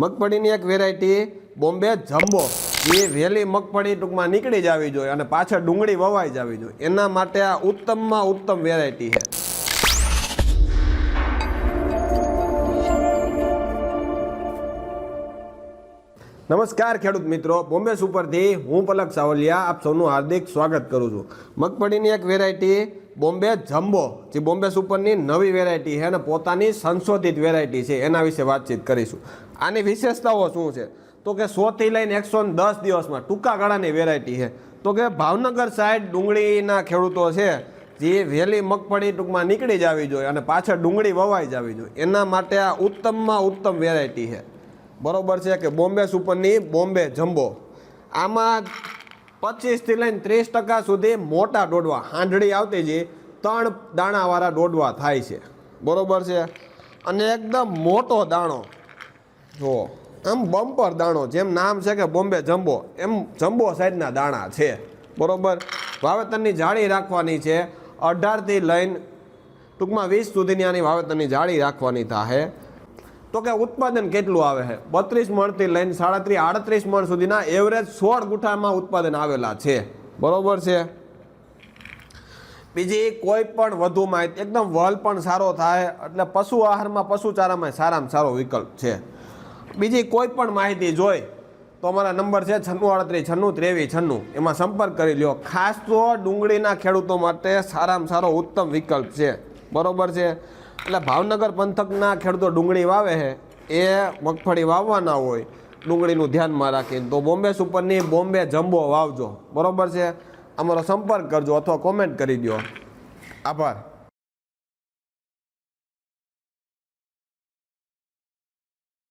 મગફળીની એક variety Bombay jumbo. એ વહેલી મગફળી ટૂંકમાં નીકળી જવી જોઈએ અને પાછળ ડુંગળી વવાઈ જવી જોઈએ. એના માટે આ ઉત્તમમાં ઉત્તમ વેરાયટી છે. નમસ્કાર ખેડૂત મિત્રો, બોમ્બે સુપરથી હું પલક સાવલિયા આપ સૌનું હાર્દિક સ્વાગત કરું છું. મગફળીની એક વેરાયટી બોમ્બે જમ્બો, જે બોમ્બે સુપરની નવી વેરાયટી છે અને પોતાની સંશોધિત વેરાયટી છે, એના વિશે વાતચીત કરીશું. આની વિશેષતાઓ શું છે? તો કે સોથી લઈને એકસો દસ દિવસમાં ટૂંકા ગાળાની વેરાયટી છે. તો કે ભાવનગર સાઈડ ડુંગળીના ખેડૂતો છે, જે વહેલી મગફળી ટૂંકમાં નીકળી જવી જોઈએ અને પાછળ ડુંગળી વવાઈ જવી જોઈએ. એના માટે આ ઉત્તમમાં ઉત્તમ વેરાયટી છે. બરોબર છે કે બોમ્બે સુપરની બોમ્બે જમ્બો. આમાં પચીસથી લઈને ત્રીસ ટકા સુધી મોટા ડોડવા હાંડળી આવતી જે ત્રણ દાણાવાળા દોડવા થાય છે. બરોબર છે? અને એકદમ મોટો દાણો. જો આમ બમ્પર દાણો જેમ નામ છે કે બોમ્બે જમ્બો એમ જમ્બો સાઈઝના દાણા છે. બરોબર? વાવેતરની જાળી રાખવાની છે. અઢારથી લઈને ટૂંકમાં વીસ સુધીની આની વાવેતરની જાળી રાખવાની થાય તો કે ઉત્પાદન કેટલું આવે છે બત્રીસ મણથી લઈને સાડત્રીસ આડત્રીસ મણ સુધીના એવરેજ સોળ ગુઠામાં ઉત્પાદન આવેલા છે. બરોબર છે? બીજી કોઈ પણ વધુ માહિતી, એકદમ વલ પણ સારો થાય, એટલે પશુ આહારમાં પશુચારામાં સારામાં સારો વિકલ્પ છે. બીજી કોઈ પણ માહિતી જોઈ, તો અમારા નંબર છે છન્નું આડત્રીસ, છન્નું ત્રેવીસ, છન્નું. એમાં સંપર્ક કરી લ્યો. ખાસ તો ડુંગળીના ખેડૂતો માટે સારામાં સારો ઉત્તમ વિકલ્પ છે. બરોબર છે? એટલે ભાવનગર પંથકના ખેડૂતો ડુંગળી વાવે છે, એ મગફળી વાવવાના હોય, ડુંગળીનું ધ્યાનમાં રાખીને. તો બોમ્બે સુપરની બોમ્બે જમ્બો વાવજો. બરોબર છે? અમારો સંપર્ક કરજો અથવા કોમેન્ટ કરી દો આભાર.